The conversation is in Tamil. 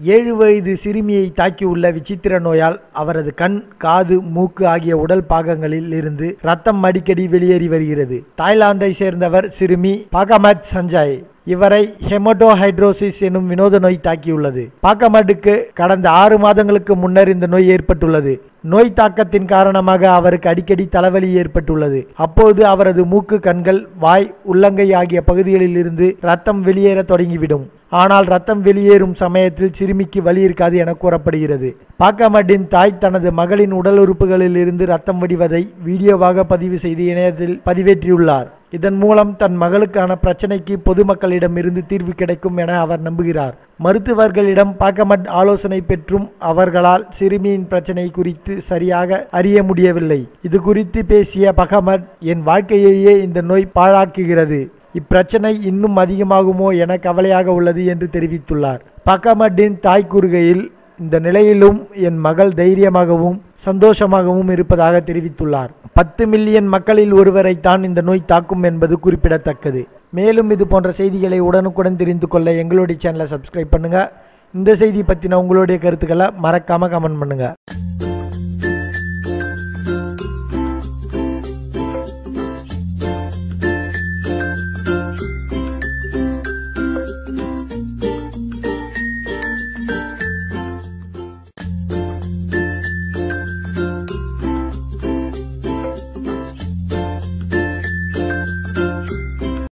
ஏழு வயது சிறுமியை தாக்கியுள்ள விசித்திர நோயால் அவரது கண் காது மூக்கு ஆகிய உடல் பாகங்களில் இருந்து ரத்தம் அடிக்கடி வெளியேறி வருகிறது. தாய்லாந்தை சேர்ந்தவர் சிறுமி பாகமத் சஞ்சய். இவரை ஹெமடோஹைட்ரோசிஸ் எனும் வினோத நோய் தாக்கியுள்ளது. பாக்கமடுக்கு கடந்த ஆறு மாதங்களுக்கு முன்னர் இந்த நோய் ஏற்பட்டுள்ளது. நோய் தாக்கத்தின் காரணமாக அவருக்கு அடிக்கடி தலைவலி ஏற்பட்டுள்ளது. அப்போது அவரது மூக்கு கண்கள் வாய் உள்ளங்கை ஆகிய பகுதிகளில் இருந்து ரத்தம் வெளியேற தொடங்கிவிடும். ஆனால் ரத்தம் வெளியேறும் சமயத்தில் சிறுமிக்கு வலி இருக்காது என கூறப்படுகிறது. பாக்கமட்டின் தாய் தனது மகளின் உடல் உறுப்புகளில் இருந்து ரத்தம் வடிவதை வீடியோவாக பதிவு செய்து இணையத்தில் பதிவேற்றியுள்ளார். இதன் மூலம் தன் மகளுக்கான பிரச்சனைக்கு பொதுமக்களிடம் இருந்து தீர்வு கிடைக்கும் என அவர் நம்புகிறார். மருத்துவர்களிடம் பாக்கமட் ஆலோசனை பெற்றும் அவர்களால் சிறுமியின் பிரச்சனை குறித்து சரியாக அறிய முடியவில்லை. இது குறித்து பேசிய பகமட் என் வாழ்க்கையையே இந்த நோய் பாழாக்குகிறது. இப்பிரச்சனை இன்னும் அதிகமாகுமோ என கவலையாக உள்ளது என்று தெரிவித்துள்ளார். பகமட்டின் தாய் கூறுகையில் இந்த நிலையிலும் என் மகள் தைரியமாகவும் சந்தோஷமாகவும் இருப்பதாக தெரிவித்துள்ளார். பத்து மில்லியன் மக்களில் ஒருவரை தான் இந்த நோய் தாக்கும் என்பது குறிப்பிடத்தக்கது. மேலும் இது போன்ற செய்திகளை உடனுக்குடன் தெரிந்து கொள்ள எங்களுடைய சேனலை சப்ஸ்கிரைப் பண்ணுங்கள் இந்த செய்தி பற்றின உங்களுடைய கருத்துக்களை மறக்காமல் கமெண்ட் பண்ணுங்கள்